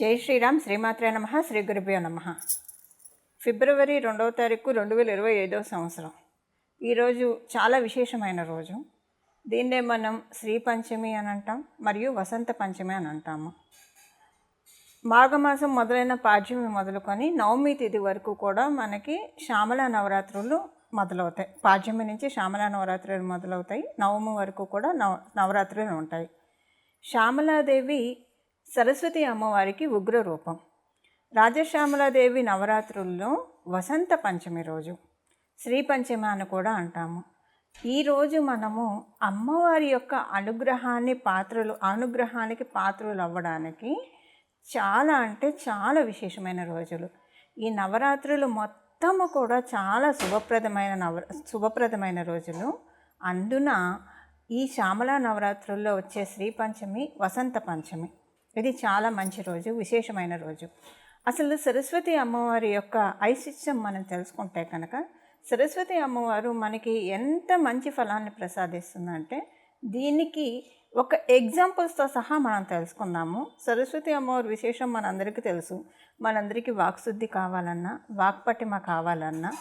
జై శ్రీరామ్. శ్రీమాత్రే నమ. శ్రీ గురుభ్యో నమ. ఫిబ్రవరి రెండవ తారీఖు రెండు వేల ఇరవై ఐదవ సంవత్సరం. ఈరోజు చాలా విశేషమైన రోజు. దీన్నే మనం శ్రీ పంచమి అని అంటాం మరియు వసంత పంచమి అని అంటాము. మాఘమాసం మొదలైన పాడ్యమి మొదలుకొని నవమి తిథి వరకు కూడా మనకి శ్యామల నవరాత్రులు మొదలవుతాయి. పాడ్యమి నుంచి శ్యామల నవరాత్రులు మొదలవుతాయి. నవమి వరకు కూడా నవ నవరాత్రులు ఉంటాయి. శ్యామలాదేవి సరస్వతి అమ్మవారికి ఉగ్ర రూపం. రాజశ్యామలాదేవి నవరాత్రుల్లో వసంత పంచమి రోజు శ్రీ పంచమి అని కూడా అంటాము. ఈరోజు మనము అమ్మవారి యొక్క అనుగ్రహాన్ని పాత్రలు అనుగ్రహానికి పాత్రలు అవ్వడానికి చాలా అంటే చాలా విశేషమైన రోజులు. ఈ నవరాత్రులు మొత్తము కూడా చాలా శుభప్రదమైన నవ శుభప్రదమైన రోజులు. అందున ఈ శ్యామల నవరాత్రుల్లో వచ్చే శ్రీ పంచమి వసంత పంచమి. ఇది చాలా మంచి రోజు విశేషమైన రోజు. అసలు సరస్వతి అమ్మవారి యొక్క ఐశిష్యం మనం తెలుసుకుంటే కనుక సరస్వతి అమ్మవారు మనకి ఎంత మంచి ఫలాన్ని ప్రసాదిస్తుందంటే దీనికి ఒక ఎగ్జాంపుల్స్తో సహా మనం తెలుసుకుందాము. సరస్వతి అమ్మవారి విశేషం మనందరికీ తెలుసు. మనందరికీ వాక్శుద్ధి కావాలన్నా వాక్పటిమ కావాలన్నా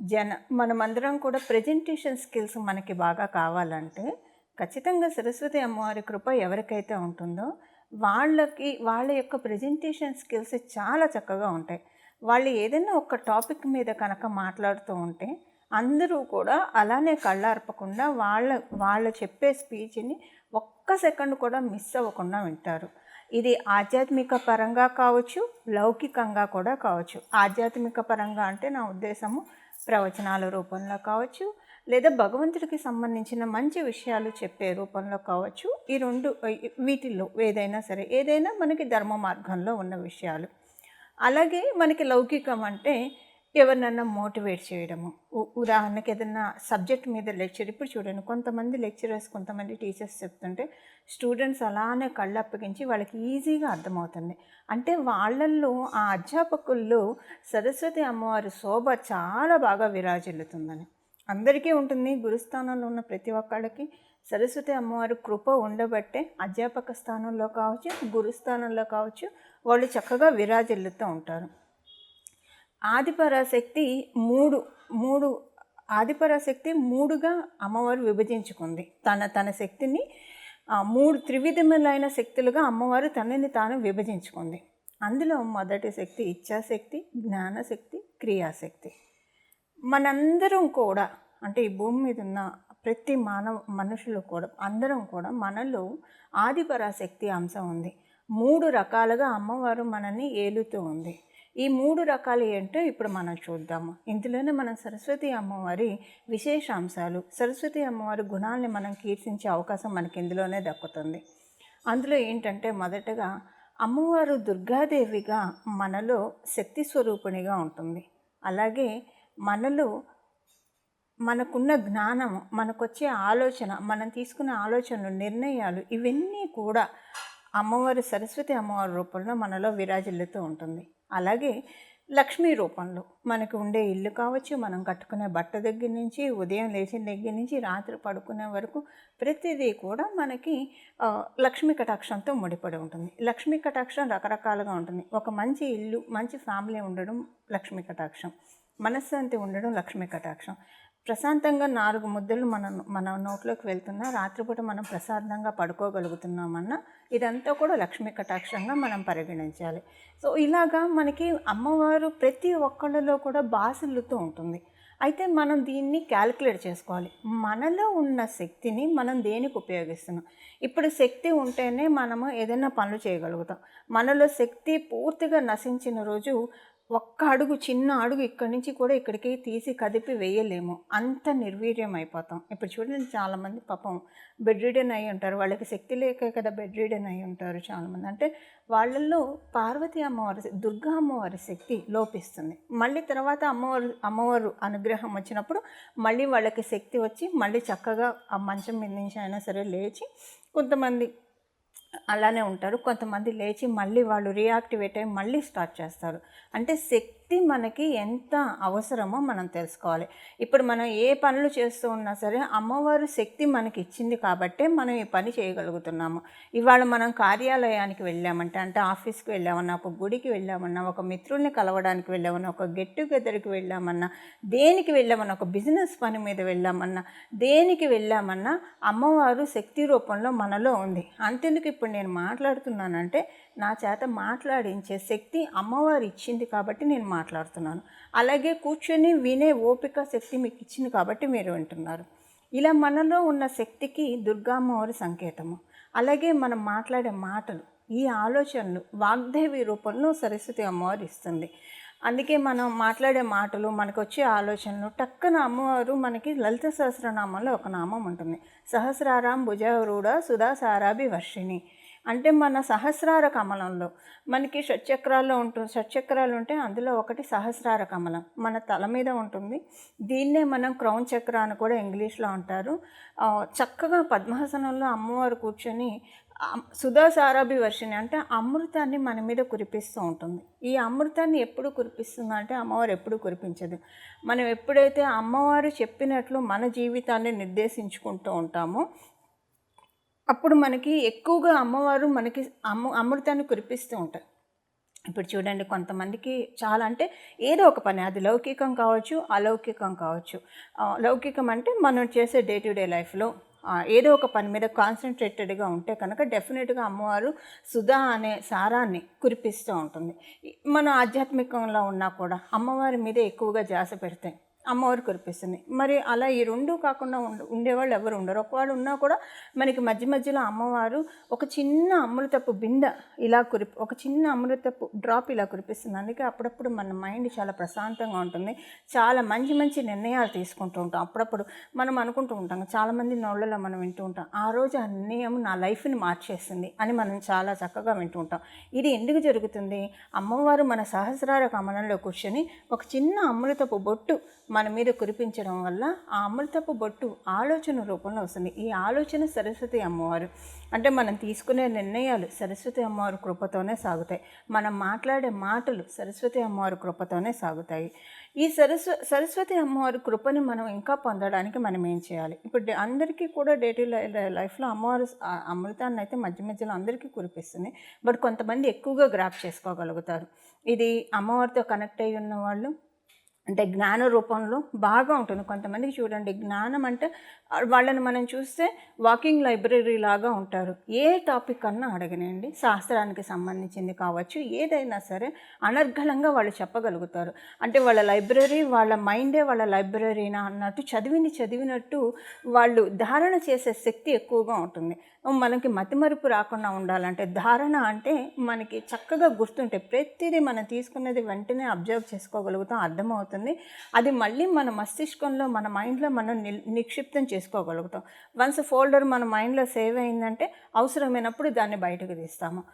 జన మనమందరం కూడా ప్రజెంటేషన్ స్కిల్స్ మనకి బాగా కావాలంటే ఖచ్చితంగా సరస్వతి అమ్మవారి కృప ఎవరికైతే ఉంటుందో వాళ్ళకి వాళ్ళ యొక్క ప్రజెంటేషన్ స్కిల్స్ చాలా చక్కగా ఉంటాయి. వాళ్ళు ఏదైనా ఒక టాపిక్ మీద కనుక మాట్లాడుతూ ఉంటే అందరూ కూడా అలానే కళ్ళార్పకుండా వాళ్ళ వాళ్ళు చెప్పే స్పీచ్ని ఒక్క సెకండ్ కూడా మిస్ అవ్వకుండా వింటారు. ఇది ఆధ్యాత్మిక పరంగా కావచ్చు లౌకికంగా కూడా కావచ్చు. ఆధ్యాత్మిక పరంగా అంటే నా ఉద్దేశము ప్రవచనాల రూపంలో కావచ్చు లేదా భగవంతుడికి సంబంధించిన మంచి విషయాలు చెప్పే రూపంలో కావచ్చు. ఈ రెండు వీటిల్లో ఏదైనా సరే ఏదైనా మనకి ధర్మ మార్గంలో ఉన్న విషయాలు. అలాగే మనకి లౌకికం అంటే ఎవరినన్నా మోటివేట్ చేయడము. ఉదాహరణకు ఉదాహరణకి ఏదైనా సబ్జెక్ట్ మీద లెక్చర్ ఇప్పుడు చూడండి కొంతమంది లెక్చరర్స్ కొంతమంది టీచర్స్ చెప్తుంటే స్టూడెంట్స్ అలానే కళ్ళు అప్పగించి వాళ్ళకి ఈజీగా అర్థమవుతుంది. అంటే వాళ్ళల్లో ఆ అధ్యాపకుల్లో సరస్వతి అమ్మవారి శోభ చాలా బాగా విరాజిల్లుతుందని. అందరికీ ఉంటుంది. గురుస్థానంలో ఉన్న ప్రతి ఒక్కళ్ళకి సరస్వతి అమ్మవారి కృప ఉండబట్టే అధ్యాపక స్థానంలో కావచ్చు గురుస్థానంలో కావచ్చు వాళ్ళు చక్కగా విరాజిల్లుతూ ఉంటారు. ఆదిపరాశక్తి మూడు మూడు ఆదిపరాశక్తి మూడుగా అమ్మవారు విభజించుకుంది. తన తన శక్తిని మూడు త్రివిధములైన శక్తులుగా అమ్మవారు తనని తాను విభజించుకుంది. అందులో మొదటి శక్తి ఇచ్ఛాశక్తి జ్ఞానశక్తి క్రియాశక్తి. మనందరం కూడా అంటే ఈ భూమి మీద ఉన్న ప్రతి మానవ మనుషులు కూడా అందరం కూడా మనలో ఆదిపరాశక్తి అంశం ఉంది. మూడు రకాలుగా అమ్మవారు మనల్ని ఏలుతూ ఉంది. ఈ మూడు రకాలు ఏంటో ఇప్పుడు మనం చూద్దాము. ఇందులోనే మనం సరస్వతి అమ్మవారి విశేషాంశాలు సరస్వతి అమ్మవారి గుణాలని మనం కీర్తించే అవకాశం మనకి ఇందులోనే దక్కుతుంది. అందులో ఏంటంటే మొదటగా అమ్మవారు దుర్గాదేవిగా మనలో శక్తి స్వరూపిణిగా ఉంటుంది. అలాగే మనలో మనకున్న జ్ఞానం మనకొచ్చే ఆలోచన మనం తీసుకునే ఆలోచనలు నిర్ణయాలు ఇవన్నీ కూడా అమ్మవారి సరస్వతి అమ్మవారి రూపంలో మనలో విరాజిల్లుతూ ఉంటుంది. అలాగే లక్ష్మీ రూపంలో మనకు ఉండే ఇల్లు కావచ్చు మనం కట్టుకునే బట్ట దగ్గర నుంచి ఉదయం లేచిన దగ్గర నుంచి రాత్రి పడుకునే వరకు ప్రతిదీ కూడా మనకి లక్ష్మీ కటాక్షంతో ముడిపడి ఉంటుంది. లక్ష్మీ కటాక్షం రకరకాలుగా ఉంటుంది. ఒక మంచి ఇల్లు మంచి ఫ్యామిలీ ఉండడం లక్ష్మీ కటాక్షం. మనశ్శాంతి ఉండడం లక్ష్మీ కటాక్షం. ప్రశాంతంగా నాలుగు ముద్దలు మన మన నోట్లోకి వెళ్తున్నా రాత్రిపూట మనం ప్రశాంతంగా పడుకోగలుగుతున్నామన్నా ఇదంతా కూడా లక్ష్మీ కటాక్షంగా మనం పరిగణించాలి. సో ఇలాగా మనకి అమ్మవారు ప్రతి ఒక్కళ్ళలో కూడా బాసిల్లుతూ ఉంటుంది. అయితే మనం దీన్ని క్యాలిక్యులేట్ చేసుకోవాలి. మనలో ఉన్న శక్తిని మనం దేనికి ఉపయోగిస్తున్నాం? ఇప్పుడు శక్తి ఉంటేనే మనము ఏదైనా పనులు చేయగలుగుతాం. మనలో శక్తి పూర్తిగా నశించిన రోజు ఒక్క అడుగు చిన్న అడుగు ఇక్కడి నుంచి కూడా ఇక్కడికి తీసి కదిపి వేయలేము. అంత నిర్వీర్యం అయిపోతాం. ఇప్పుడు చూడండి చాలామంది పాపం బెడ్ రీడెన్ అయి ఉంటారు. వాళ్ళకి శక్తి లేక కదా బెడ్ రీడెన్ అయి ఉంటారు చాలామంది. అంటే వాళ్ళల్లో పార్వతి అమ్మవారి దుర్గా అమ్మవారి శక్తి లోపిస్తుంది. మళ్ళీ తర్వాత అమ్మవారు అమ్మవారు అనుగ్రహం వచ్చినప్పుడు మళ్ళీ వాళ్ళకి శక్తి వచ్చి మళ్ళీ చక్కగా ఆ మంచం మీద నుంచి అయినా సరే లేచి కొంతమంది అలానే ఉంటారు. కొంతమంది లేచి మళ్ళీ వాళ్ళు రియాక్టివేట్ అయ్యి మళ్ళీ స్టార్ట్ చేస్తారు. అంటే శక్తి శక్తి మనకి ఎంత అవసరమో మనం తెలుసుకోవాలి. ఇప్పుడు మనం ఏ పనులు చేస్తూ ఉన్నా సరే అమ్మవారు శక్తి మనకి ఇచ్చింది కాబట్టే మనం ఈ పని చేయగలుగుతున్నాము. ఇవాళ మనం కార్యాలయానికి వెళ్ళామంటే అంటే ఆఫీస్కి వెళ్ళామన్నా ఒక గుడికి వెళ్ళామన్నా ఒక మిత్రుల్ని కలవడానికి వెళ్ళామన్నా ఒక గెట్ టుగెదర్కి వెళ్ళామన్నా దేనికి వెళ్ళామన్నా ఒక బిజినెస్ పని మీద వెళ్ళామన్నా దేనికి వెళ్ళామన్నా అమ్మవారు శక్తి రూపంలో మనలో ఉంది. అంతెందుకు ఇప్పుడు నేను మాట్లాడుతున్నానంటే నా చేత మాట్లాడించే శక్తి అమ్మవారు ఇచ్చింది కాబట్టి నేను మాట్లాడుతున్నాను. అలాగే కూర్చొని వినే ఓపిక శక్తి మీకు ఇచ్చింది కాబట్టి మీరు వింటున్నారు. ఇలా మనలో ఉన్న శక్తికి దుర్గామ్మవారి సంకేతము. అలాగే మనం మాట్లాడే మాటలు ఈ ఆలోచనలు వాగ్దేవి రూపంలో సరస్వతి అమ్మవారు ఇస్తుంది. అందుకే మనం మాట్లాడే మాటలు మనకు వచ్చే ఆలోచనలు టక్కన అమ్మవారు మనకి లలిత సహస్రనామంలో ఒక నామం ఉంటుంది. సహస్రారాం భుజారూఢ సుధా సారాభి వర్షిణి అంటే మన సహస్రార కమలంలో మనకి షట్చక్రాల్లో ఉంటుంది షట్చక్రాలు ఉంటే అందులో ఒకటి సహస్రార కమలం. మన తల మీద ఉంటుంది. దీన్నే మనం క్రౌన్ చక్ర అని కూడా ఇంగ్లీష్లో అంటారు. చక్కగా పద్మాసనంలో అమ్మవారు కూర్చొని సుధా సారాభి వర్షిణి అంటే అమృతాన్ని మన మీద కురిపిస్తూ ఉంటుంది. ఈ అమృతాన్ని ఎప్పుడు కురిపిస్తుంది అంటే అమ్మవారు ఎప్పుడు కురిపించదు. మనం ఎప్పుడైతే అమ్మవారు చెప్పినట్లు మన జీవితాన్ని నిర్దేశించుకుంటూ ఉంటామో అప్పుడు మనకి ఎక్కువగా అమ్మవారు మనకి అమ్మ అమృతాన్ని కురిపిస్తూ ఉంటారు. ఇప్పుడు చూడండి కొంతమందికి చాలా అంటే ఏదో ఒక పని అది లౌకికం కావచ్చు అలౌకికం కావచ్చు. లౌకికం అంటే మనం చేసే డే టు డే లైఫ్లో ఏదో ఒక పని మీద కాన్సన్ట్రేటెడ్గా ఉంటే కనుక డెఫినెట్గా అమ్మవారు సుధా అనే సారాన్ని కురిపిస్తూ ఉంటుంది. మనం ఆధ్యాత్మికంలో ఉన్నా కూడా అమ్మవారి మీద ఎక్కువగా జాస పెడతాయి అమ్మవారు కురిపిస్తుంది మరి అలా ఈ రెండు కాకుండా ఉండ ఉండేవాళ్ళు ఎవరు ఉండరు. ఒకవాడు ఉన్నా కూడా మనకి మధ్య మధ్యలో అమ్మవారు ఒక చిన్న అమృతపు బింద ఇలా కురి ఒక చిన్న అమృతపు డ్రాప్ ఇలా కురిపిస్తుంది. అందుకే అప్పుడప్పుడు మన మైండ్ చాలా ప్రశాంతంగా ఉంటుంది. చాలా మంచి మంచి నిర్ణయాలు తీసుకుంటూ ఉంటాం. అప్పుడప్పుడు మనం అనుకుంటూ ఉంటాం. చాలామంది నోళ్ళలో మనం వింటూ ఉంటాం. ఆ రోజు ఆ నిర్ణయం నా లైఫ్ని మార్చేస్తుంది అని మనం చాలా చక్కగా వింటూ ఉంటాం. ఇది ఎందుకు జరుగుతుంది? అమ్మవారు మన సహస్రార కమలంలో కూర్చొని ఒక చిన్న అమృతపు బొట్టు మన మీద కురిపించడం వల్ల ఆ అమృతపు బొట్టు ఆలోచన రూపంలో వస్తుంది. ఈ ఆలోచన సరస్వతి అమ్మవారు. అంటే మనం తీసుకునే నిర్ణయాలు సరస్వతి అమ్మవారి కృపతోనే సాగుతాయి. మనం మాట్లాడే మాటలు సరస్వతి అమ్మవారి కృపతోనే సాగుతాయి. ఈ సరస్వ సరస్వతి అమ్మవారి కృపని మనం ఇంకా పొందడానికి మనం ఏం చేయాలి? ఇప్పుడు డే- అందరికీ కూడా డే టు లైఫ్లో అమ్మవారు అమృతాన్ని అయితే మధ్య మధ్యలో అందరికీ కురిపిస్తుంది. బట్ కొంతమంది ఎక్కువగా గ్రాప్ చేసుకోగలుగుతారు. ఇది అమ్మవారితో కనెక్ట్ అయి ఉన్న వాళ్ళు అంటే జ్ఞాన రూపంలో బాగా ఉంటుంది. కొంతమందికి చూడండి జ్ఞానం అంటే వాళ్ళని మనం చూస్తే వాకింగ్ లైబ్రరీ లాగా ఉంటారు. ఏ టాపిక్ అన్నా అడగనండి శాస్త్రానికి సంబంధించింది కావచ్చు ఏదైనా సరే అనర్గళంగా వాళ్ళు చెప్పగలుగుతారు. అంటే వాళ్ళ లైబ్రరీ వాళ్ళ మైండే వాళ్ళ లైబ్రరీనా అన్నట్టు చదివింది చదివినట్టు వాళ్ళు ధారణ చేసే శక్తి ఎక్కువగా ఉంటుంది. మనకి మతిమరుపు రాకుండా ఉండాలంటే ధారణ అంటే మనకి చక్కగా గుర్తుంటే ప్రతిదీ మనం తీసుకున్నది వెంటనే అబ్జర్వ్ చేసుకోగలుగుతాం అర్థమవుతుంది. అది మళ్ళీ మన మస్తిష్కంలో మన మైండ్లో మనం నిక్షిప్తం చేసుకోగలుగుతాం. వన్స్ ఫోల్డర్ మన మైండ్లో సేవ్ అయిందంటే అవసరమైనప్పుడు దాన్ని బయటకు తీస్తాము.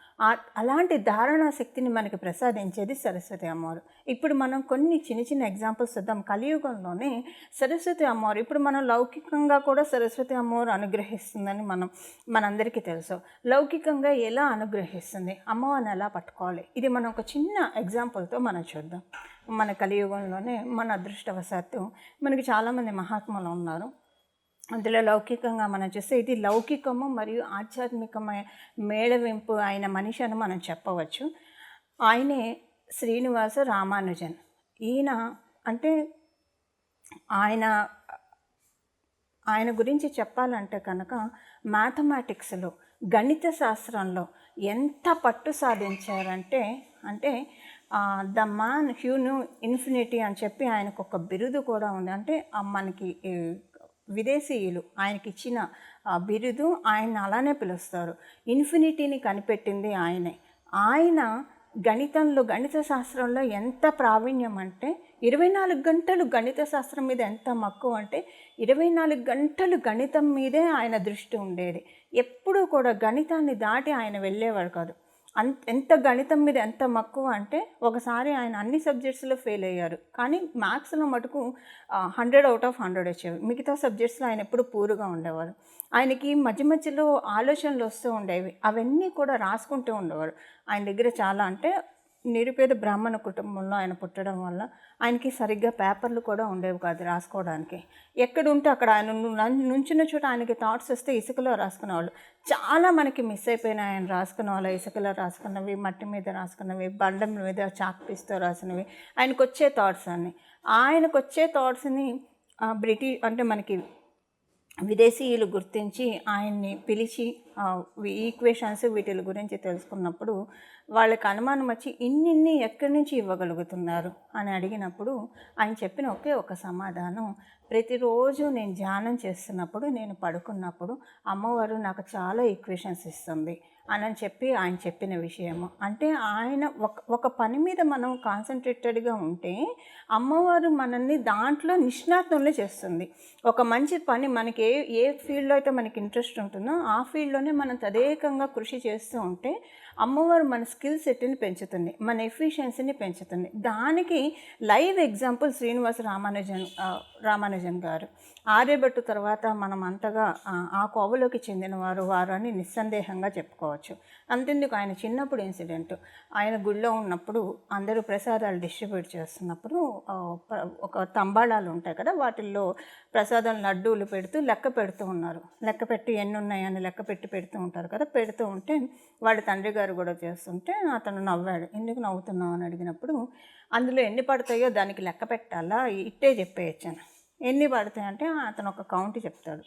అలాంటి ధారణా శక్తిని మనకి ప్రసాదించేది సరస్వతి అమ్మవారు. ఇప్పుడు మనం కొన్ని చిన్న చిన్న ఎగ్జాంపుల్స్ చూద్దాం. కలియుగంలోనే సరస్వతి అమ్మవారు ఇప్పుడు మనం లౌకికంగా కూడా సరస్వతి అమ్మవారు అనుగ్రహిస్తుందని మనం మనందరికీ తెలుసు. లౌకికంగా ఎలా అనుగ్రహిస్తుంది? అమ్మవారిని ఎలా పట్టుకోవాలి? ఇది మనం ఒక చిన్న ఎగ్జాంపుల్తో మనం చూద్దాం. మన కలియుగంలోనే మన అదృష్టవశాత్తు మనకి చాలామంది మహాత్ములు ఉన్నారు. అందులో లౌకికంగా మనం చూస్తే ఇది లౌకికము మరియు ఆధ్యాత్మికమైన మేళవింపు అయిన మనిషి అని మనం చెప్పవచ్చు. ఆయనే శ్రీనివాస రామానుజన్. ఈయన అంటే ఆయన ఆయన గురించి చెప్పాలంటే కనుక మ్యాథమెటిక్స్లో గణిత శాస్త్రంలో ఎంత పట్టు సాధించారంటే అంటే ద మ్యాన్ హ్యూను ఇన్ఫినిటీ అని చెప్పి ఆయనకు ఒక బిరుదు కూడా ఉంది. అంటే మనకి విదేశీయులు ఆయనకి ఇచ్చిన ఆ బిరుదు ఆయన అలానే పిలుస్తారు. ఇన్ఫినిటీని కనిపెట్టింది ఆయనే. ఆయన గణితంలో గణిత శాస్త్రంలో ఎంత ప్రావీణ్యం అంటే ఇరవై నాలుగు గంటలు గణిత శాస్త్రం మీద ఎంత మక్కువ అంటే ఇరవై నాలుగు గంటలు గణితం మీదే ఆయన దృష్టి ఉండేది. ఎప్పుడూ కూడా గణితాన్ని దాటి ఆయన వెళ్ళేవాడు కాదు. అంత ఎంత గణితం మీద ఎంత మక్కువ అంటే ఒకసారి ఆయన అన్ని సబ్జెక్ట్స్లో ఫెయిల్ అయ్యారు. కానీ మ్యాథ్స్లో మటుకు హండ్రెడ్ అవుట్ ఆఫ్ హండ్రెడ్ వచ్చేవి. మిగతా సబ్జెక్ట్స్లో ఆయన ఎప్పుడు పూరుగా ఉండేవారు. ఆయనకి మధ్య మధ్యలో ఆలోచనలు వస్తూ ఉండేవి. అవన్నీ కూడా రాసుకుంటూ ఉండేవారు. ఆయన దగ్గర చాలా అంటే నిరుపేద బ్రాహ్మణ కుటుంబంలో ఆయన పుట్టడం వల్ల ఆయనకి సరిగ్గా పేపర్లు కూడా ఉండేవి కాదు రాసుకోవడానికి. ఎక్కడ ఉంటే అక్కడ ఆయన ను- నుంచున్న చోట ఆయనకి థాట్స్ వస్తే ఇసుకలో రాసుకునేవాళ్ళు. చాలా మనకి మిస్ అయిపోయినాయి ఆయన రాసుకున్న వాళ్ళు ఇసుకలో రాసుకున్నవి మట్టి మీద రాసుకున్నవి బండం మీద చాక్పీస్తో రాసినవి. ఆయనకు వచ్చే థాట్స్ అన్ని ఆయనకు వచ్చే థాట్స్ని బ్రిటిష్ అంటే మనకి విదేశీయులు గుర్తించి ఆయన్ని పిలిచి ఈక్వేషన్స్ వీటి గురించి తెలుసుకున్నప్పుడు వాళ్ళకి అనుమానం వచ్చి ఇన్నిన్ని ఎక్కడి నుంచి ఇవ్వగలుగుతున్నారు అని అడిగినప్పుడు ఆయన చెప్పిన ఒకే ఒక సమాధానం. ప్రతిరోజు నేను ధ్యానం చేస్తున్నప్పుడు నేను పడుకున్నప్పుడు అమ్మవారు నాకు చాలా ఈక్వేషన్స్ ఇస్తుంది. అని చెప్పి ఆయన చెప్పిన విషయము. అంటే ఆయన ఒక ఒక పని మీద మనం కాన్సన్ట్రేటెడ్గా ఉంటే అమ్మవారు మనల్ని దాంట్లో నిష్ణాతంలో చేస్తుంది. ఒక మంచి పని మనకి ఏ ఏ ఫీల్డ్లో అయితే మనకి ఇంట్రెస్ట్ ఉంటుందో ఆ ఫీల్డ్లోనే మనం తదేకంగా కృషి చేస్తూ ఉంటే అమ్మవారు మన స్కిల్ సెట్ని పెంచుతుంది మన ఎఫిషియన్సీని పెంచుతుంది. దానికి లైవ్ ఎగ్జాంపుల్ శ్రీనివాస రామానుజన్ రామానుజన్ గారు. ఆర్యభట్టు తర్వాత మనం అంతగా ఆ, కోవలోకి చెందినవారు వారు అని నిస్సందేహంగా చెప్పుకోవచ్చు. అంతెందుకు ఆయన చిన్నప్పుడు ఇన్సిడెంట్. ఆయన గుళ్ళో ఉన్నప్పుడు అందరూ ప్రసాదాలు డిస్ట్రిబ్యూట్ చేస్తున్నప్పుడు ఒక తంబాళాలు ఉంటాయి కదా వాటిల్లో ప్రసాదం లడ్డూలు పెడుతూ లెక్క పెడుతూ ఉన్నారు. లెక్క పెట్టి ఎన్ని ఉన్నాయని లెక్క పెట్టి పెడుతూ ఉంటారు కదా పెడుతూ ఉంటే వాళ్ళ తండ్రి గారు కూడా చేస్తుంటే అతను నవ్వాడు. ఎందుకు నవ్వుతున్నావు? అని అడిగినప్పుడు అందులో ఎన్ని పడతాయో దానికి లెక్క పెట్టాలా? ఇట్టే చెప్పేయచ్చాను ఎన్ని పడతాయి అంటే అతను ఒక కౌంట్ చెప్తాడు.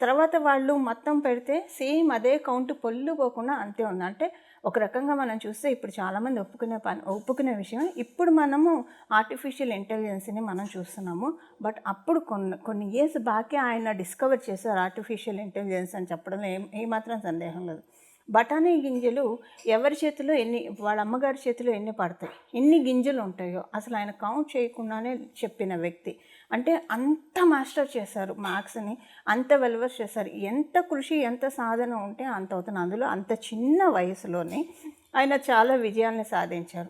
తర్వాత వాళ్ళు మొత్తం పెడితే సేమ్ అదే కౌంట్ పొల్లు పోకుండా అంతే ఉంది. అంటే ఒక రకంగా మనం చూస్తే ఇప్పుడు చాలామంది ఒప్పుకునే పని ఒప్పుకునే విషయం. ఇప్పుడు మనము ఆర్టిఫిషియల్ ఇంటెలిజెన్స్ని మనం చూస్తున్నాము. బట్ అప్పుడు కొన్ని కొన్ని ఇయర్స్ బాకే ఆయన డిస్కవర్ చేశారు ఆర్టిఫిషియల్ ఇంటెలిజెన్స్ అని చెప్పడంలో ఏం ఏమాత్రం సందేహం లేదు. బఠానీ గింజలు ఎవరి చేతిలో ఎన్ని వాళ్ళ అమ్మగారి చేతిలో ఎన్ని పడతాయి? ఎన్ని గింజలు ఉంటాయో? అసలు ఆయన కౌంట్ చేయకుండానే చెప్పిన వ్యక్తి. అంటే అంత మాస్టర్ చేశారు మ్యాథ్స్ని అంత వెల్వర్ చేశారు. ఎంత కృషి ఎంత సాధన ఉంటే అంత అవుతుంది. అందులో అంత చిన్న వయసులోనే ఆయన చాలా విజయాల్ని సాధించారు.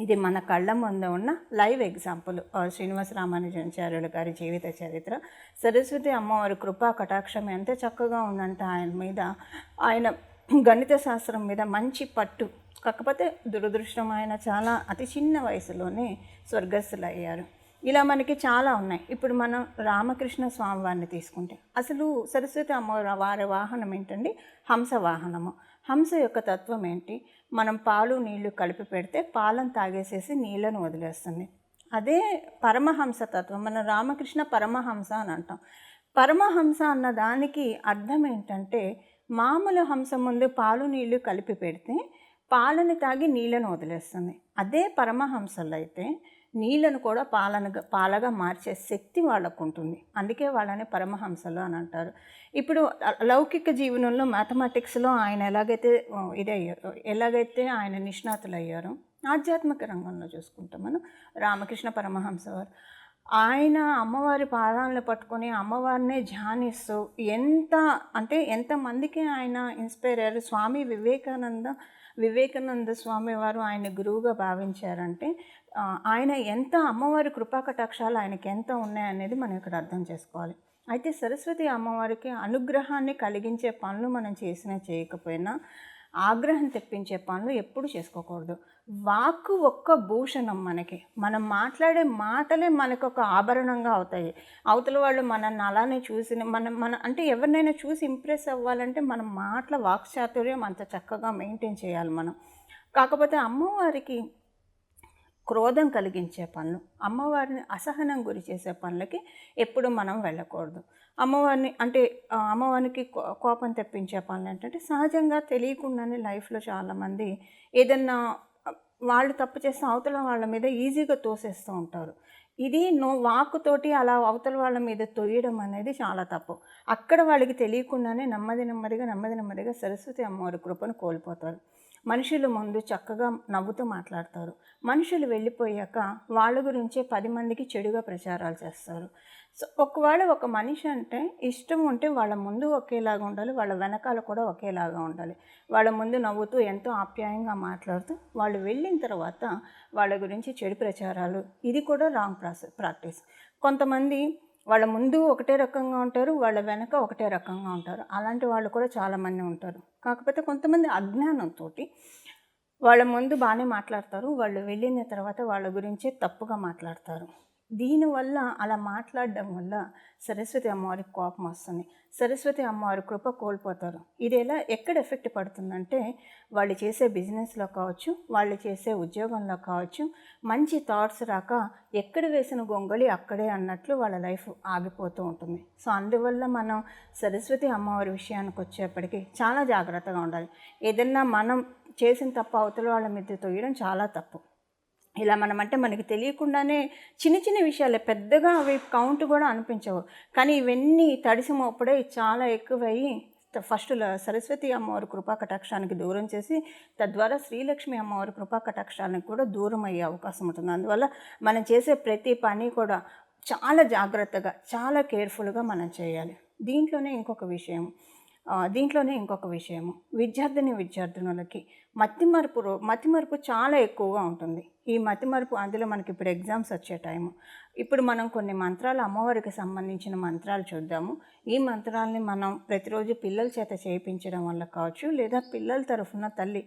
ఇది మన కళ్ళ ముందు ఉన్న లైవ్ ఎగ్జాంపుల్ శ్రీనివాస రామానుజాచార్యులు గారి జీవిత చరిత్ర. సరస్వతి అమ్మవారి కృపా కటాక్షం ఎంత చక్కగా ఉందంటే ఆయన మీద ఆయన గణిత శాస్త్రం మీద మంచి పట్టు కాకపోతే దురదృష్టం ఆయన చాలా అతి చిన్న వయసులోనే స్వర్గస్థులు అయ్యారు ఇలా మనకి చాలా ఉన్నాయి. ఇప్పుడు మనం రామకృష్ణ స్వామి వారిని తీసుకుంటే అసలు సరస్వతి అమ్మవారి వారి వాహనం ఏంటండి? హంస వాహనము. హంస యొక్క తత్వం ఏంటి? మనం పాలు నీళ్ళు కలిపి పెడితే పాలను తాగేసేసి నీళ్ళను వదిలేస్తుంది. అదే పరమహంస తత్వం. మనం రామకృష్ణ పరమహంస అని అంటాం. పరమహంస అన్న దానికి అర్థం ఏంటంటే మామూలు హంస ముందు పాలు నీళ్ళు కలిపి పెడితే పాలను తాగి నీళ్ళను వదిలేస్తుంది. అదే పరమహంసలు అయితే నీళ్ళను కూడా పాలనగా పాలగా మార్చే శక్తి వాళ్ళకు ఉంటుంది. అందుకే వాళ్ళని పరమహంసలు అని అంటారు. ఇప్పుడు లౌకిక జీవనంలో మ్యాథమెటిక్స్లో ఆయన ఎలాగైతే ఆ, ఇదయ్యారు ఎలాగైతే ఆయన నిష్ణాతులు అయ్యారో ఆధ్యాత్మిక రంగంలో చూసుకుంటాం మనం రామకృష్ణ పరమహంస వారు. ఆయన అమ్మవారి పాదాలను పట్టుకొని అమ్మవారినే ధ్యానిస్తూ ఎంత అంటే ఎంతమందికి ఆయన ఇన్స్పైర్ అయ్యారు? స్వామి వివేకానంద వివేకానంద స్వామి వారు ఆయన గురువుగా భావించారంటే ఆయన ఎంత అమ్మవారి కృపాకటాక్షాలు ఆయనకి ఎంత ఉన్నాయనేది మనం ఇక్కడ అర్థం చేసుకోవాలి. అయితే సరస్వతి అమ్మవారికి అనుగ్రహాన్ని కలిగించే పనులు మనం చేసినా చేయకపోయినా ఆగ్రహం తెప్పించే పనులు ఎప్పుడు చేసుకోకూడదు. వాక్కు ఒక్క భూషణం మనకి. మనం మాట్లాడే మాటలే మనకు ఒక ఆభరణంగా అవుతాయి. అవతల వాళ్ళు మనల్ని అలానే చూసి మనం మన అంటే ఎవరినైనా చూసి ఇంప్రెస్ అవ్వాలంటే మన మాటల వాక్చాతుర్యం అంత చక్కగా మెయింటైన్ చేయాలి మనం. కాకపోతే అమ్మవారికి క్రోధం కలిగించే పనులు అమ్మవారిని అసహనం గురి చేసే పనులకి ఎప్పుడు మనం వెళ్ళకూడదు. అమ్మవారిని అంటే అమ్మవారికి కో- కోపం తెప్పించే పనులు ఏంటంటే సహజంగా తెలియకుండానే లైఫ్లో చాలామంది ఏదన్నా వాళ్ళు తప్పు చేస్తే అవతల వాళ్ళ మీద ఈజీగా తోసేస్తూ ఉంటారు. ఇది నో వాక్కుతోటి అలా అవతల వాళ్ళ మీద తొయ్యడం అనేది చాలా తప్పు. అక్కడ వాళ్ళకి తెలియకుండానే నెమ్మది నెమ్మదిగా నెమ్మది నెమ్మదిగా సరస్వతి అమ్మవారి కృపను కోల్పోతారు. మనుషులు ముందు చక్కగా నవ్వుతూ మాట్లాడతారు. మనుషులు వెళ్ళిపోయాక వాళ్ళ గురించే పది మందికి చెడుగా ప్రచారాలు చేస్తారు. సో ఒకవేళ ఒక మనిషి అంటే ఇష్టం ఉంటే వాళ్ళ ముందు ఒకేలాగా ఉండాలి వాళ్ళ వెనకాల కూడా ఒకేలాగా ఉండాలి. వాళ్ళ ముందు నవ్వుతూ ఎంతో ఆప్యాయంగా మాట్లాడుతూ వాళ్ళు వెళ్ళిన తర్వాత వాళ్ళ గురించి చెడు ప్రచారాలు ఇది కూడా రాంగ్ ప్రాసెస్ ప్రాక్టీస్. కొంతమంది వాళ్ళ ముందు ఒకటే రకంగా ఉంటారు వాళ్ళ వెనక ఒకటే రకంగా ఉంటారు. అలాంటి వాళ్ళు కూడా చాలామంది ఉంటారు. కాకపోతే కొంతమంది అజ్ఞానంతో వాళ్ళ ముందు బాగానే మాట్లాడతారు వాళ్ళు వెళ్ళిన తర్వాత వాళ్ళ గురించి తప్పుగా మాట్లాడతారు. దీనివల్ల అలా మాట్లాడడం వల్ల సరస్వతి అమ్మవారికి కోపం వస్తుంది. సరస్వతి అమ్మవారి కృప కోల్పోతారు. ఇది ఎలా ఎక్కడ ఎఫెక్ట్ పడుతుందంటే వాళ్ళు చేసే బిజినెస్లో కావచ్చు వాళ్ళు చేసే ఉద్యోగంలో కావచ్చు మంచి థాట్స్ రాక ఎక్కడ వేసిన గొంగళి అక్కడే అన్నట్లు వాళ్ళ లైఫ్ ఆగిపోతూ ఉంటుంది. సో అందువల్ల మనం సరస్వతి అమ్మవారి విషయానికి వచ్చేప్పటికీ చాలా జాగ్రత్తగా ఉండాలి. ఏదన్నా మనం చేసిన తప్పు అవతల వాళ్ళ మీద తొయ్యడం చాలా తప్పు. ఇలా మనం అంటే మనకి తెలియకుండానే చిన్న చిన్న విషయాలే పెద్దగా అవి కౌంట్ కూడా అనిపించవు. కానీ ఇవన్నీ తడిసి మోపడే చాలా ఎక్కువయ్యి ఫస్ట్ సరస్వతి అమ్మవారి కృపా కటాక్షానికి దూరం చేసి తద్వారా శ్రీలక్ష్మి అమ్మవారి కృపా కటాక్షానికి కూడా దూరం అయ్యే అవకాశం ఉంటుంది. అందువల్ల మనం చేసే ప్రతి పని కూడా చాలా జాగ్రత్తగా చాలా కేర్ఫుల్గా మనం చేయాలి. దీంట్లోనే ఇంకొక విషయం. దీంట్లోనే ఇంకొక విషయము. విద్యార్థిని విద్యార్థినులకి మతిమరుపు రో మతిమరుపు చాలా ఎక్కువగా ఉంటుంది. ఈ మతిమరుపు అందులో మనకి ఇప్పుడు ఎగ్జామ్స్ వచ్చే టైము. ఇప్పుడు మనం కొన్ని మంత్రాలు అమ్మవారికి సంబంధించిన మంత్రాలు చూద్దాము. ఈ మంత్రాలని మనం ప్రతిరోజు పిల్లల చేత చేయించడం వల్ల కావచ్చు లేదా పిల్లల తరఫున తల్లి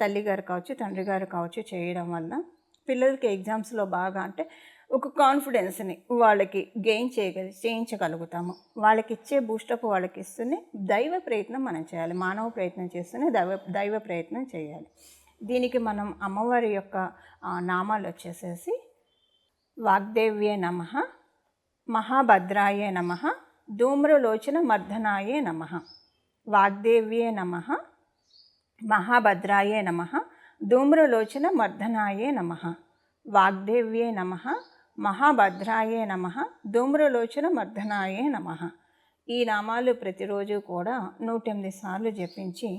తల్లి గారు కావచ్చు తండ్రి గారు కావచ్చు చేయడం వల్ల పిల్లలకి ఎగ్జామ్స్లో బాగా అంటే ఒక కాన్ఫిడెన్స్ని వాళ్ళకి గెయిన్ చేయగలి చేయించగలుగుతాము. వాళ్ళకి ఇచ్చే బూస్టప్ వాళ్ళకి ఇస్తూనే దైవ ప్రయత్నం మనం చేయాలి. మానవ ప్రయత్నం చేస్తూనే దైవ దైవ ప్రయత్నం చేయాలి. దీనికి మనం అమ్మవారి యొక్క నామాలు వచ్చేసేసి వాగ్దేవ్యే నమ మహాభద్రాయే నమ ధూమ్రలోచన మర్ధనాయే నమ వాగ్దేవ్యే నమ మహాభద్రాయే నమ ధూమ్రలోచన మర్ధనాయే నమ వాగ్దేవ్యే నమ మహాభద్రాయే నమ ధూమ్రలోచన మర్దనాయే నమ. ఈ నామాలు ప్రతిరోజు కూడా నూటెనిమిది సార్లు జపించి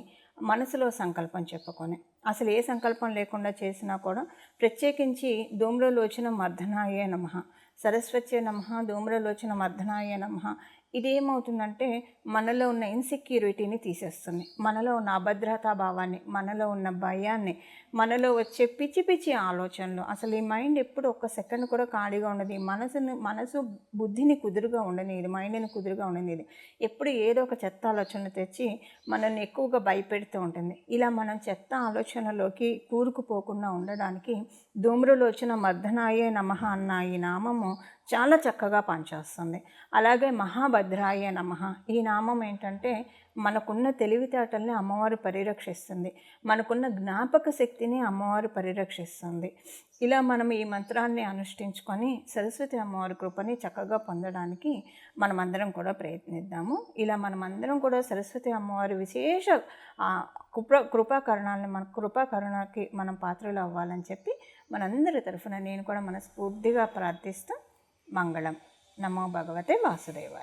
మనసులో సంకల్పం చెప్పుకొని అసలు ఏ సంకల్పం లేకుండా చేసినా కూడా ప్రత్యేకించి ధూమ్రలోచన మర్దనాయే నమ సరస్వత్యే నమ ధూమ్రలోచన మర్దనాయే నమ ఇది ఏమవుతుందంటే మనలో ఉన్న ఇన్సెక్యూరిటీని తీసేస్తుంది. మనలో ఉన్న అభద్రతా భావాన్ని మనలో ఉన్న భయాన్ని మనలో వచ్చే పిచ్చి పిచ్చి ఆలోచనలు. అసలు ఈ మైండ్ ఎప్పుడు ఒక్క సెకండ్ కూడా ఖాళీగా ఉండదు. ఈ మనసును మనసు బుద్ధిని కుదురుగా ఉండనిది మైండ్ని కుదురుగా ఉండనిది ఎప్పుడు ఏదో ఒక చెత్త ఆలోచన తెచ్చి మనల్ని ఎక్కువగా భయపెడుతూ ఉంటుంది. ఇలా మనం చెత్త ఆలోచనలోకి కూరుకుపోకుండా ఉండడానికి ధూమ్రలోచన మర్ధనాయే నమ అన్న ఈ నామము చాలా చక్కగా పనిచేస్తుంది. అలాగే మహాభ భద్రాయ నమ. ఈ నామం ఏంటంటే మనకున్న తెలివితేటల్ని అమ్మవారు పరిరక్షిస్తుంది. మనకున్న జ్ఞాపక శక్తిని అమ్మవారు పరిరక్షిస్తుంది. ఇలా మనం ఈ మంత్రాన్ని అనుష్ఠించుకొని సరస్వతి అమ్మవారి కృపని చక్కగా పొందడానికి మనమందరం కూడా ప్రయత్నిద్దాము. ఇలా మనమందరం కూడా సరస్వతి అమ్మవారి విశేష కృప కృపాకరణాలను మన కృపాకరుణకి మనం పాత్రలు అవ్వాలని చెప్పి మనందరి తరఫున నేను కూడా మనస్ఫూర్తిగా ప్రార్థిస్తూ మంగళం. నమో భగవతే వాసుదేవాయ.